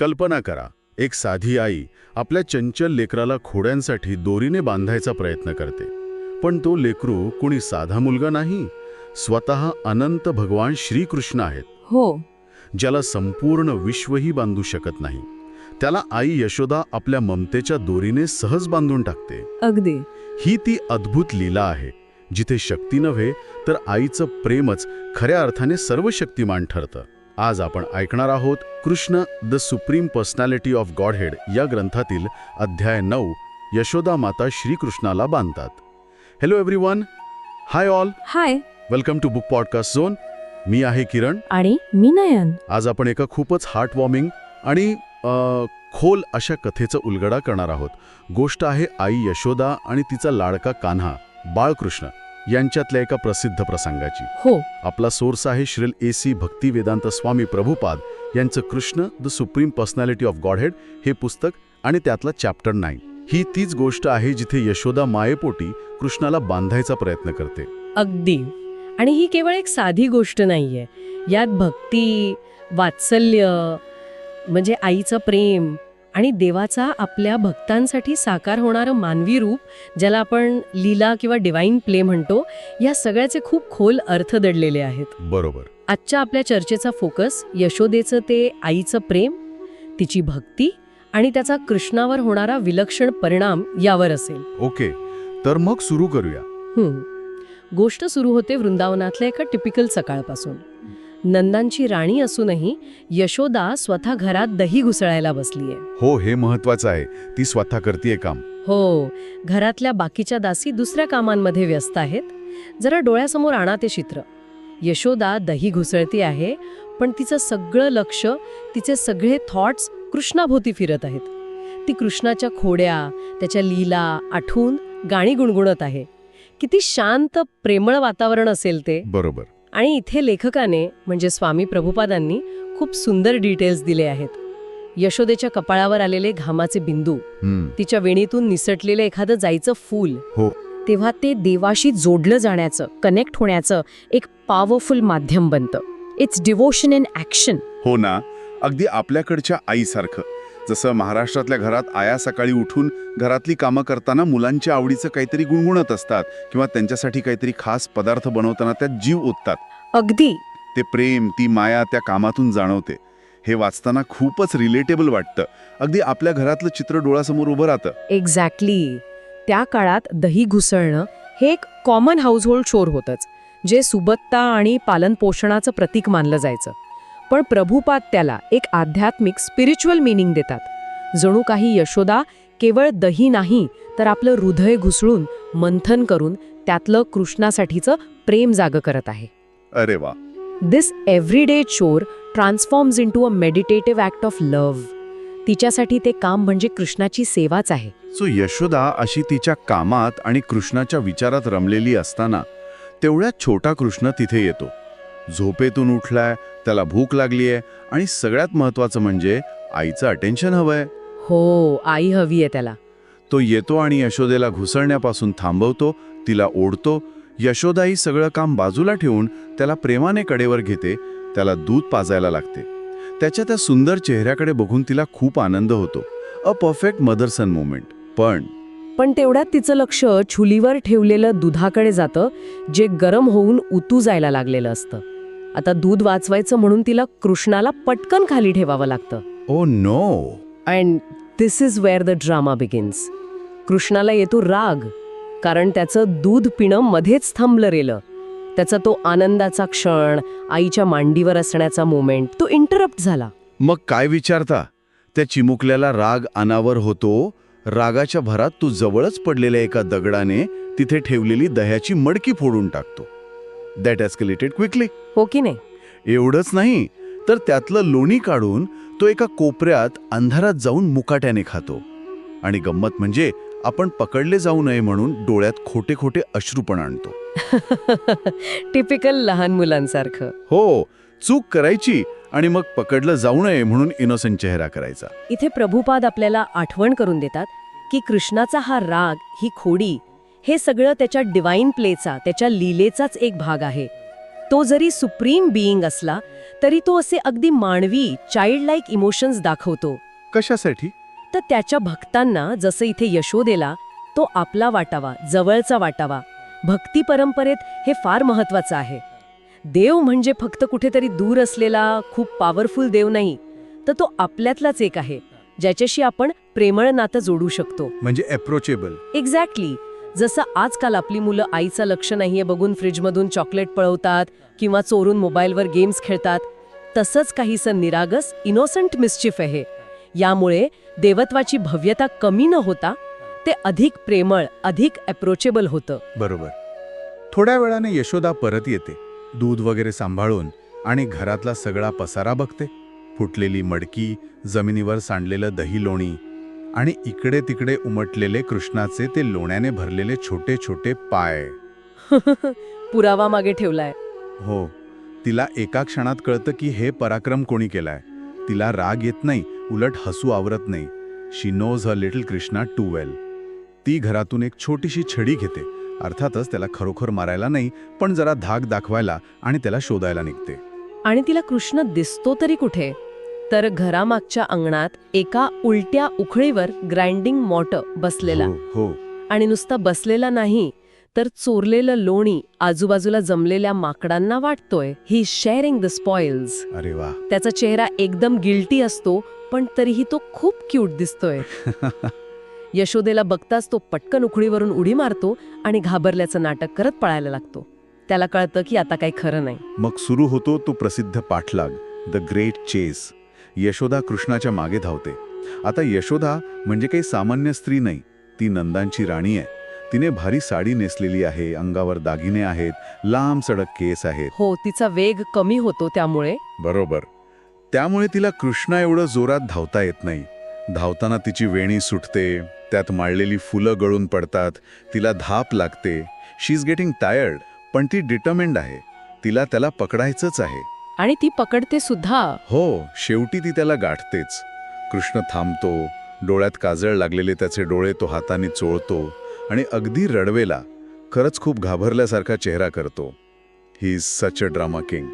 कल्पना करा. एक साधी आई आपल्या चंचल लेकराला खोड्यांसाठी दोरीने बांधायचा प्रयत्न करते. पण तो लेकरू कुणी साधा मुलगा नाही. स्वतः अनंत भगवान श्रीकृष्ण आहेत. हो. ज्याला संपूर्ण विश्वही बांधू शकत नाही. त्याला आई यशोदा आपल्या ममतेच्या दोरीने सहज बांधून टाकते. अगदी. ही ती अद्भुत लीला आहे. जिथे शक्ती नव्हे तर आईचं प्रेमच खऱ्या अर्थाने सर्व शक्तिमान ठरतं. आज आपण ऐकणार आहोत Krishna the supreme personality of godhead या ग्रंथातील अध्याय नऊ यशोदा माता श्रीकृष्णाला बांधतात. Hello everyone hi all hi welcome to book podcast zone मी आहे किरण. आणि मी नयन. आज आपण एका खूपच हार्ट वॉर्मिंग आणि अ, खोल अशा कथेचा उलगडा करणार आहोत. गोष्ट आहे आई यशोदा आणि तिचा लाडका कान्हा बाळकृष्ण. यांच्यातल्या एका प्रसिद्ध प्रसंगाची. हो. आपला सोर्स आहे Srila A C Bhaktivedanta Swami Prabhupada यांचं Krishna the supreme personality of godhead हे पुस्तक आणि त्यातला चॅप्टर नाईन. ही तीच गोष्ट आहे जिथे यशोदा मायेपोटी कृष्णाला बांधायचा प्रयत्न करते. अगदी. आणि ही केवळ एक साधी गोष्ट नाहीये. यात भक्ती वात्सल्य म्हणजे आईचं प्रेम आणि देवाचा आपल्या भक्तांसाठी साकार होणारं मानवी रूप ज्याला आपण लीला किंवा डिवाईन प्ले म्हणतो या सगळ्याचे खूप खोल अर्थ दडलेले आहेत. बरोबर. आजच्या आपल्या चर्चेचा फोकस यशोदेचं ते आईचं प्रेम तिची भक्ती आणि त्याचा कृष्णावर होणारा विलक्षण परिणाम यावर असेल. ओके तर मग सुरू करूया. गोष्ट सुरू होते वृंदावनातल्या एका टिपिकल सकाळपासून. नंदांची राणी असूनही यशोदा स्वतः घरात दही घुसळायला बसलीये. हो हे महत्वाचं आहे. ती स्वतः करतीये काम. हो घरातल्या बाकीच्या दासी दुसऱ्या कामांमध्ये व्यस्त आहेत. जरा डोळ्यासमोर आणा ते चित्र. यशोदा दही घुसळती आहे पण तिचं सगळं लक्ष तिचे सगळे थॉट्स कृष्णाभोवती फिरत आहेत. ती कृष्णाच्या खोड्या त्याच्या लीला आठवून गाणी गुणगुणत आहे. किती शांत प्रेमळ वातावरण असेल ते. बरोबर. आणि इथे लेखकाने म्हणजे स्वामी प्रभुपादांनी खूप सुंदर डिटेल्स दिले आहेत. यशोदेच्या कपाळावर आलेले घामाचे बिंदू तिच्या वेणीतून निसटलेलं एखादं जायचं फूल हो. तेव्हा ते देवाशी जोडलं जाण्याचं कनेक्ट होण्याचं एक पॉवरफुल माध्यम बनतं. इट्स डिवोशन इन ॲक्शन हो ना. अगदी आपल्याकडच्या आईसारखं. जसं महाराष्ट्रातल्या घरात आया सकाळी उठून घरातली कामं करताना मुलांच्या आवडीचं काहीतरी गुणगुणत असतात किंवा त्यांच्यासाठी काहीतरी खास पदार्थ बनवताना त्यात जीव ओततात. अगदी. ते प्रेम ती माया त्या कामातून जाणवते. हे वाचताना खूपच रिलेटेबल वाटतं. अगदी आपल्या घरातलं चित्र डोळ्यासमोर उभं राहतं. एक्झॅक्टली त्या काळात दही घुसळणं हे एक कॉमन हाऊसहोल्ड चोर होतंच जे सुबत्ता आणि पालनपोषणाचं प्रतीक मानलं जायचं. पण प्रभुपाद त्याला एक आध्यात्मिक स्पिरिच्युअल मिनिंग देतात. जणू काही यशोदा केवळ दही नाही तर आपलं हृदय घुसळून मंथन करून त्यातलं कृष्णासाठीचं प्रेम जाग करत आहे. अरे वा. This everyday chore transforms into a meditative act of love तिच्यासाठी ते काम म्हणजे कृष्णाची सेवाच आहे. सो यशोदा अशी तिच्या कामात आणि कृष्णाच्या विचारात रमलेली असताना तेवढ्यात छोटा कृष्ण तिथे येतो. झोपेतून उठलाय त्याला भूक लागलीये आणि सगळ्यात महत्वाचं म्हणजे आईचं अटेन्शन हवंय. हो आई हवी आहे त्याला. तो येतो आणि यशोदेला घुसळण्यापासून थांबवतो तिला ओढतो. यशोदा ही सगळं काम बाजूला ठेवून त्याला प्रेमाने कडेवर घेते त्याला दूध पाजायला लागते. त्याच्या त्या सुंदर चेहऱ्याकडे बघून तिला खूप आनंद होतो. A perfect mother son moment. पण पण तेवढ्यात तिचं लक्ष छुलीवर ठेवलेलं दुधाकडे जातं जे गरम होऊन उतू जायला लागलेलं असतं. आता दूध वाचवायचं म्हणून तिला कृष्णाला पटकन खाली ठेवावं लागतं. ओ no. And this is where the drama begins कृष्णाला येतो राग कारण त्याचं दूध पिणं मध्येच थांबलं रेलं. त्याचा तो आनंदाचा क्षण आईच्या मांडीवर असण्याचा मोमेंट तो इंटरप्ट झाला. मग काय विचारता? त्या चिमुकल्याला राग अनावर होतो? रागाच्या भरात तो जवळच पडलेल्या एका दगडाने तिथे ठेवलेली दह्याची मडकी फोडून टाकतो. दॅट एस्केलेटेड क्विकली हो की नाही? एवढंच नाही तर त्यातलं लोणी काढून तो एका कोपऱ्यात अंधारात जाऊन मुकाट्याने खातो. आणि गंमत म्हणजे आपण पकडले जाऊ नये म्हणून डोळ्यात खोटे खोटे अश्रू पण आणतो. टिपिकल लहान मुलांसारखं. हो चूक करायची आणि मग पकडलं जाऊ नये म्हणून इनोसेंट चेहरा करायचा. इथे प्रभुपाद आपल्याला आठवण करून देतात की कृष्णाचा हा राग ही खोडी हे सगळं त्याच्या डिवाईन प्लेचा त्याच्या लीलेचाच एक भाग आहे. तो जरी सुप्रीम बिईंग असला तरी तो असे अगदी मानवी चाइल्ड लाईक इमोशन्स दाखवतो. कशासाठी? तर त्याच्या भक्तांना जसं इथे यशोदेला तो आपला वाटावा जवळचा वाटावा. भक्ती परंपरेत हे फार महत्वाचं आहे. देव म्हणजे फक्त कुठेतरी दूर असलेला खूप पॉवरफुल देव नाही तर तो आपल्यातलाच एक आहे ज्याच्याशी आपण प्रेमळ नातं जोडू शकतो. म्हणजे अप्रोचेबल एक्झॅक्टली जसं आजकाल आपली मुलं आईचं लक्ष नाहीये बघून फ्रीजमधून चॉकलेट पळवतात किंवा चोरून मोबाईलवर गेम्स खेळतात तसंच काहीसं निरागस इनोसंट मिस्चिफ आहे. यामुळे देवत्वाची भव्यता कमी न होता ते अधिक प्रेमळ अधिक अप्रोचेबल होतं. बरोबर. थोड्या वेळाने यशोदा परत येते. दूध वगैरे सांभाळून आणि घरातला सगळा पसारा बघते. फुटलेली मडकी जमिनीवर सांडलेलं दही लोणी आणि इकडे तिकडे उमटलेले कृष्णाचे ते लोण्याने भरलेले छोटे छोटे पाय. पुरावा मागे ठेवलाय. हो तिला एका क्षणात कळतं की हे पराक्रम कोणी केलाय. तिला राग येत नाही उलट हसू आवरत नाही. She knows a little Krishna too well ती घरातून एक छोटीशी छडी घेते. अर्थातच त्याला खरोखर मारायला नाही पण जरा धाक दाखवायला आणि त्याला शोधायला निघते. आणि तिला कृष्ण दिसतो तरी कुठे? तर घरामागच्या अंगणात एका उलट्या उखळीवर ग्राइंडिंग मॉट बसलेला. हो हो. आणि नुसता बसलेला नाही तर चोरलेलं लोणी आजूबाजूला जमलेल्या माकडांना वाटतोय. ही शेअरिंग द स्पॉइल्स अरे वा. त्याचा चेहरा एकदम गिल्टी असतो पण तरीही तो खूप क्यूट दिसतोय. यशोदेला बघताच तो पटकन उखळीवरून उडी मारतो आणि घाबरल्याचं नाटक करत पळायला लागतो. त्याला कळतं की आता काही खरं नाही. मग सुरू होतो तो प्रसिद्ध पाठलाग द ग्रेट चेस यशोदा कृष्णाच्या मागे धावते. आता यशोदा म्हणजे काही सामान्य स्त्री नाही. ती नंदांची राणी आहे. तिने भारी साडी नेसलेली आहे अंगावर दागिने आहेत लांब सडक केस आहेत. हो तिचा वेग कमी होतो त्यामुळे. बरोबर. त्यामुळे तिला कृष्णा एवढं जोरात धावता येत नाही. धावताना तिची वेणी सुटते त्यात माळलेली फुलं गळून पडतात तिला धाप लागते. शी इज गेटिंग टायर्ड पण ती डिटर्मिंड आहे. तिला त्याला पकडायचंच आहे. आणि ती पकडते सुद्धा. हो शेवटी ती त्याला गाठतेच. कृष्ण थांबतो डोळ्यात काजळ लागलेले त्याचे डोळे तो हाताने चोळतो आणि अगदी रडवेला खरंच खूप घाबरल्यासारखा चेहरा करतो. He is such a drama king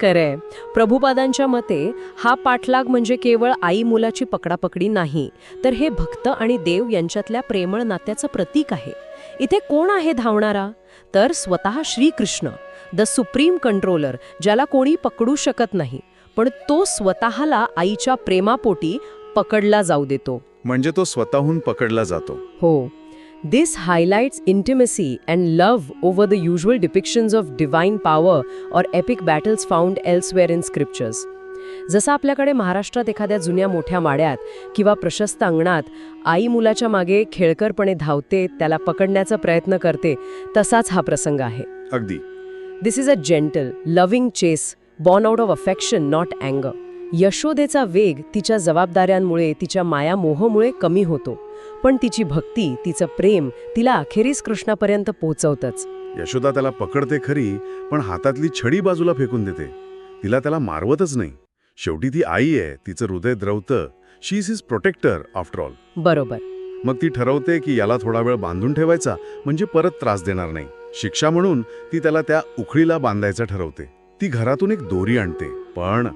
खरंय. प्रभुपादांच्या मते हा पाठलाग म्हणजे केवळ आई मुलाची पकडापकडी नाही तर हे भक्त आणि देव यांच्यातल्या प्रेमळ नात्याचं प्रतीक आहे. इथे कोण आहे धावणारा? तर स्वतः श्रीकृष्ण. द सुप्रीम कंट्रोलर ज्याला कोणी पकडू शकत नाही पण तो स्वतःला आईच्या प्रेमापोटी पकडला जाऊ देतो. म्हणजे तो स्वतःहून पकडला जातो. हो. This highlights intimacy and love over the usual depictions of divine power or epic battles found elsewhere in scriptures जसं आपल्याकडे महाराष्ट्रात एखाद्या जुन्या मोठ्या माड्यात किंवा प्रशस्त अंगणात आई मुलाच्या मागे खेळकरपणे धावते त्याला पकडण्याचा प्रयत्न करते तसाच हा प्रसंग आहे. अगदी. This is a gentle loving chase born out of affection not अँगर यशोदेचा वेग तिच्या जबाबदाऱ्यांमुळे तिच्या मायामोहमुळे कमी होतो. पण तिची भक्ती तिचं प्रेम तिला अखेरीस कृष्णापर्यंत पोहोचवतच. यशोदा त्याला पकडते खरी पण हातातली छडी बाजूला फेकून देते. तिला त्याला मारवतच नाही. शेवटी ती आई आहे तिचं हृदय द्रवतं. She is his protector after all बरोबर. मग ती ठरवते की याला थोडा वेळ बांधून ठेवायचा म्हणजे परत त्रास देणार नाही. शिक्षा म्हणून ती त्याला त्या उखळीला बांधायचं ठरवते. ती घरातून एक दोरी आणते पण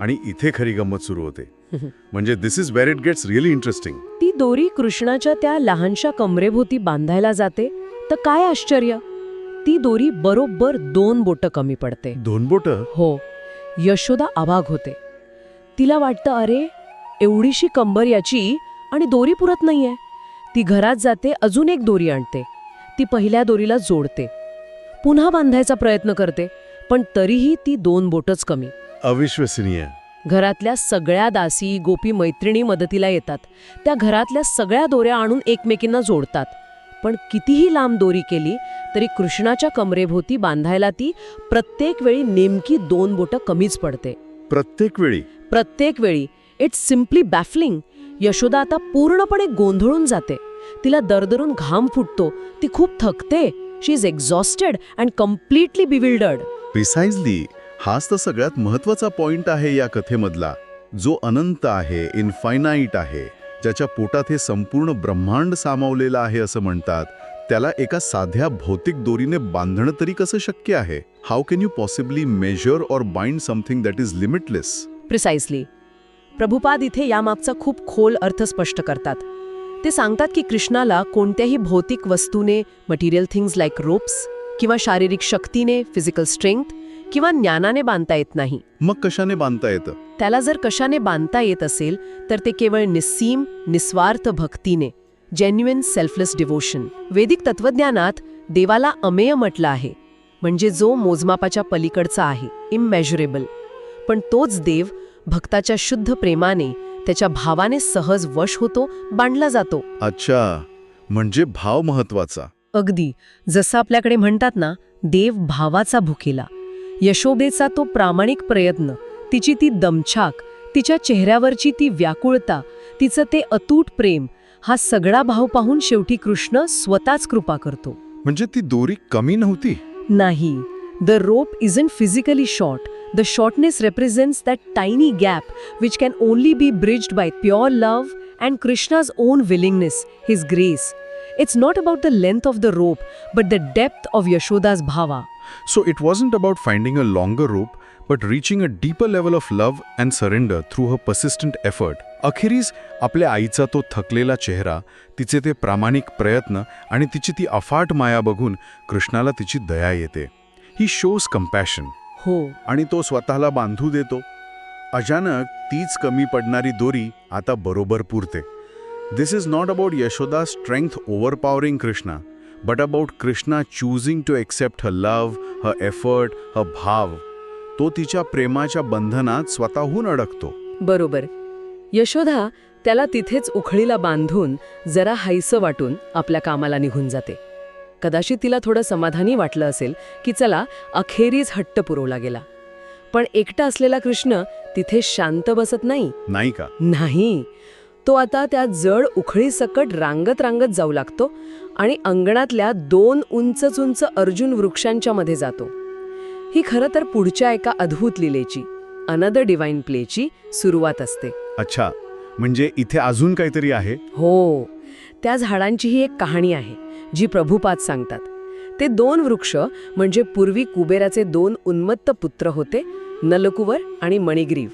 आणि इथे खरी गंमत सुरू होते. म्हणजे this is where it gets really interesting ती दोरी कृष्णाच्या त्या लहानशा कमरेभोवती बांधायला जाते तर काय आश्चर्य? ती दोरी बरोबर दोन बोटं कमी पडते. दोन बोट? हो यशोदा अभाग होते. तिला वाटतं अरे एवढीशी कंबर याची आणि दोरी पुरत नाहीये. ती घरात जाते अजून एक दोरी आणते. ती पहिल्या दोरीला जोडते. पुन्हा बांधायचा प्रयत्न करते पण तरीही ती दोन बोटच कमी. अविश्वसनीय. घरातल्या सगळ्या दासी गोपी मैत्रिणी मदतीला येतात. त्या घरातल्या सगळ्या दोऱ्या आणून एकमेकींना जोडतात. पण कितीही लांब दोरी केली तरी कृष्णाच्या कमरेभोवती बांधायला ती प्रत्येक वेळी नेमकी दोन बोटं कमीच पडते. प्रत्येक वेळी? प्रत्येक वेळी. इट्स सिम्पली बॅफलिंग यशोदा आता पूर्णपणे गोंधळून जाते. तिला दरदरून घाम फुटतो. ती खूप थकते. She is exhausted and completely bewildered precisely हाच तर सगळ्यात महत्त्वाचा पॉइंट आहे या कथेमधला. जो अनंत आहे इनफायनाईट आहे ज्याच्या पोटात हे संपूर्ण ब्रह्मांड सामावलेलं आहे असं म्हणतात. त्याला एका साध्या भौतिक दोरीने बांधणं तरी कसं शक्य आहे? How can you possibly measure or bind something that is limitless precisely Prabhupada इथे यामागचा खूप खोल अर्थ स्पष्ट करतात. ते सांगतात की कृष्णाला कोणत्याही भौतिक वस्तूने मटेरियल थिंग्स लाईक रोप्स किंवा शारीरिक शक्तीने फिजिकल स्ट्रेंथ किंवा ज्ञानाने बांधता येत नाही. मग कशाने बांधता येतं? त्याला जर कशाने बांधता येत असेल तर ते केवळ निस्सीम निस्वार्थ भक्तीने जेन्युइन सेल्फलेस डिवोशन वेदिक तत्वज्ञानात देवाला अमेय म्हटलं आहे. म्हणजे जो मोजमापाच्या पलीकडचा आहे इममेजरेबल पण तोच देव भक्ताच्या शुद्ध प्रेमाने त्याच्या भावाने सहज वश होतो बांधला जातो. अच्छा म्हणजे भाव महत्त्वाचा अगदी. जसं आपल्याकडे म्हणतात ना देव भावाचा भुकेला. यशोदेचा तो प्रामाणिक प्रयत्न तिची ती दमछाक तिच्या चेहऱ्यावरची ती व्याकुळता तिचं ते अतूट प्रेम हा सगळा भाव पाहून शेवटी कृष्ण स्वतःच कृपा करतो. म्हणजे ती दोरी कमी नव्हती? नाही. The rope isn't physically short. The shortness represents that tiny gap which can only be bridged by pure love and Krishna's own willingness, his grace. It's not about the length of the rope, but the depth of Yashoda's bhava. So it wasn't about finding a longer rope, but reaching a deeper level of love and surrender through her persistent effort. अखेरीस आपल्या आईचा तो थकलेला चेहरा तिचे ते प्रामाणिक प्रयत्न आणि तिची ती अफाट माया बघून कृष्णाला तिची दया येते ही शोज कम्पॅशन हो. आणि तो स्वतःला बांधू देतो. अचानक तीच कमी पडणारी दोरी आता बरोबर पुरते. This is not about Yashoda strength overpowering Krishna but about Krishna choosing to accept her love her effort her bhav तो तिच्या प्रेमाच्या बंधनात स्वतःहून अडकतो. बरोबर. यशोदा त्याला तिथेच उखळीला बांधून जरा हायसं वाटून आपल्या कामाला निघून जाते. कदाचित तिला थोडं समाधानी वाटलं असेल की चला अखेरीच हट्ट पुरवला गेला. पण एकटा असलेला कृष्ण तिथे शांत बसत नाही. नाही का? नाही. तो आता त्या जड उखळीसकट रांगत रांगत जाऊ लागतो आणि अंगणातल्या दोन उंच उंच अर्जुन वृक्षांच्या मध्ये जातो. ही खरं तर पुढच्या एका अद्भुत लिलेची अनदर डिवाइन प्लेची सुरुवात असते. अच्छा. म्हणजे इथे अजून काहीतरी आहे? हो. त्या झाडांची ही एक कहाणी आहे. जी प्रभुपाद सांगतात. ते दोन वृक्ष म्हणजे पूर्वी कुबेराचे दोन उन्मत्त पुत्र होते नलकुवर आणि मणिग्रीव.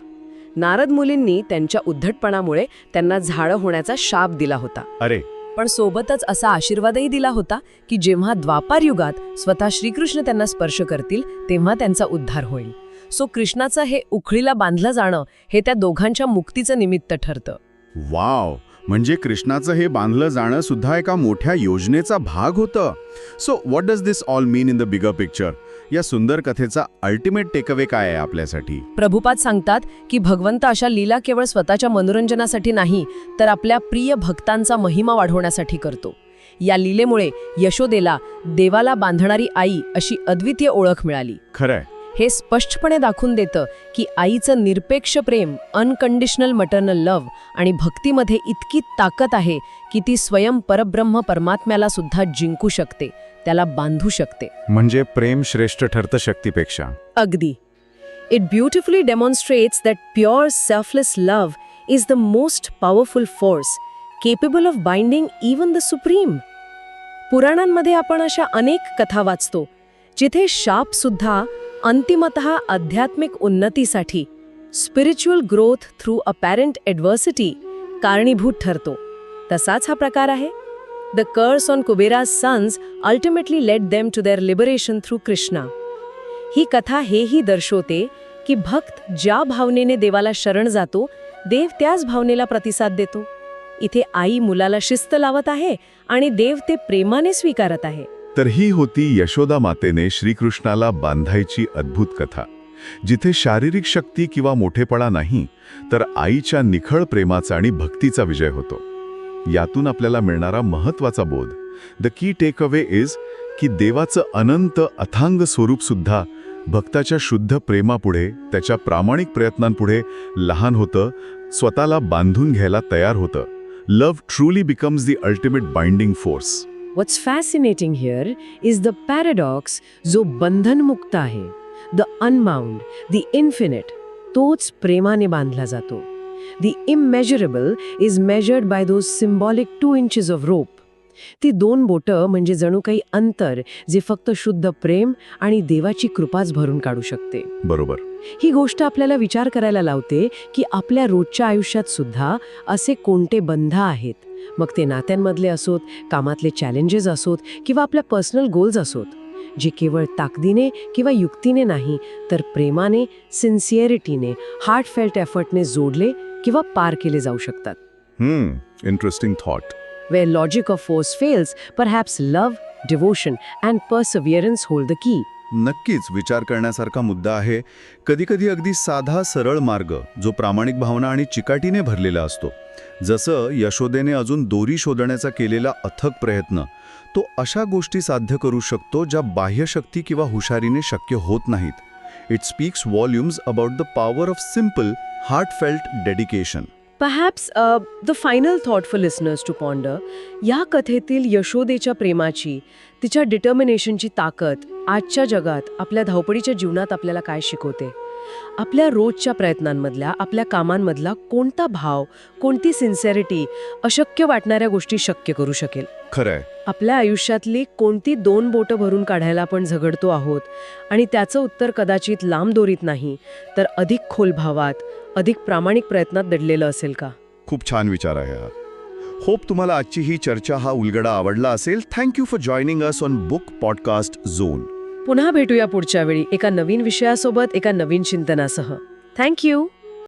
नारद मुलींनी त्यांच्या उद्धटपणामुळे त्यांना झाडं होण्याचा शाप दिला होता. अरे. पण सोबतच असा आशीर्वादही दिला होता की जेव्हा द्वापार युगात स्वतः श्रीकृष्ण त्यांना स्पर्श करतील तेव्हा त्यांचा उद्धार होईल. सो कृष्णाचं हे उखळीला बांधलं जाणं हे त्या दोघांच्या मुक्तीचं निमित्त ठरतं. वाव. म्हणजे कृष्णाचं हे बांधलं जाणं सुद्धा एका मोठ्या योजनेचा भाग होतं. So what does this all mean in the bigger picture या सुंदर कथेचा अल्टिमेट टेकअवे काय आहे आपल्यासाठी? प्रभुपाद सांगतात की भगवंत अशा लीला केवळ स्वतःच्या मनोरंजनासाठी नाही तर आपल्या प्रिय भक्तांचा महिमा वाढवण्यासाठी करतो. या लीलेमुळे यशोदेला देवाला बांधणारी आई अशी अद्वितीय ओळख मिळाली. खरंय. हे स्पष्टपणे दाखवून देतं की आईचं निरपेक्ष प्रेम अनकंडिशनल मटर्नल लव्ह आणि भक्तीमध्ये इतकी ताकद आहे की ती स्वयं परब्रह्म परमात्म्याला सुद्धा जिंकू शकते त्याला बांधू शकते. म्हणजे प्रेम श्रेष्ठ ठरतं शक्तीपेक्षा. अगदी. It beautifully demonstrates that pure selfless love is the most powerful force capable of binding even the supreme पुराणांमध्ये आपण अशा अनेक कथा वाचतो जिथे शाप सुद्धा अंतिमत आध्यात्मिक उन्नतीसाठी spiritual growth through apparent adversity कारणीभूत ठरतो. तसाच हा प्रकार आहे. The curse on Kubera sons ultimately led them to their liberation through Krishna ही कथा हेही दर्शवते की भक्त ज्या भावनेने देवाला शरण जातो देव त्याच भावनेला प्रतिसाद देतो. इथे आई मुलाला शिस्त लावत आहे आणि देव ते प्रेमाने स्वीकारत आहे. तर ही होती यशोदा मातेने श्रीकृष्णाला बांधायची अद्भुत कथा. जिथे शारीरिक शक्ती किंवा मोठेपणा नाही तर आईच्या निखळ प्रेमाचा आणि भक्तीचा विजय होतो. यातून आपल्याला मिळणारा महत्त्वाचा बोध. The key take away is की देवाचं अनंत अथांग स्वरूप सुद्धा भक्ताच्या शुद्ध प्रेमापुढे त्याच्या प्रामाणिक प्रयत्नांपुढे लहान होतं स्वतःला बांधून घ्यायला तयार होतं. Love truly becomes the ultimate binding force What's fascinating here is the paradox जो बंधनमुक्त आहे द अनबाउंड द इन्फिनिट तोच प्रेमाने बांधला जातो the immeasurable is measured by those symbolic two inches of rope ती दोन बोटं म्हणजे जणू काही अंतर जे फक्त शुद्ध प्रेम आणि देवाची कृपाच भरून काढू शकते. बरोबर. ही गोष्ट आपल्याला विचार करायला लावते की आपल्या रोजच्या आयुष्यात सुद्धा असे कोणते बंध आहेत? मग ते नात्यांमधले असोत कामातले चॅलेंजेस असोत किंवा आपल्या पर्सनल गोल्स असोत जे केवळ ताकदीने किंवा युक्तीने नाही तर प्रेमाने सिन्सिअरिटीने हार्टफेल्ट एफर्टने जोडले किंवा पार केले जाऊ शकतात. हम्म interesting thought Where logic or force fails, perhaps love, devotion, and perseverance hold the key. नक्कीच विचार करण्यासारखा मुद्दा आहे. कधीकधी अगदी साधा सरळ मार्ग जो प्रामाणिक भावना आणि चिकाटीने भरलेला असतो. जसं यशोदेने अजून दोरी शोधण्याचा केलेला अथक प्रयत्न तो अशा गोष्टी साध्य करू शकतो ज्या बाह्यशक्ती किंवा हुशारीने शक्य होत नाहीत. It speaks volumes about the power of simple heartfelt dedication Perhaps uh, the final thought for listeners to ponder या कथेतील यशोदेच्या प्रेमाची तिच्या डिटर्मिनेशनची ताकद आजच्या जगात आपल्या धावपळीच्या जीवनात आपल्याला काय शिकवते? आपल्या रोजच्या प्रयत्नांमधल्या आपल्या कामांमधला कोणता भाव कोणती सिन्सिअरिटी अशक्य वाटणाऱ्या गोष्टी शक्य करू शकेल? खरंय. आपल्या आयुष्यातली कोणती दोन बोटं भरून काढायला आपण झगडतो आहोत आणि त्याचं उत्तर कदाचित लांब दोरीत नाही तर अधिक खोल भावात अधिक प्रामाणिक प्रयत्नात दडलेलं असेल का? खूप छान विचार आहे हा. होप तुम्हाला आजची ही चर्चा हा उलगडा आवडला असेल. Thank you for joining us on book podcast zone पुन्हा भेटूया पुढच्या वेळी एका नवीन विषयासोबत एका नवीन चिंतनासह. थँक्यू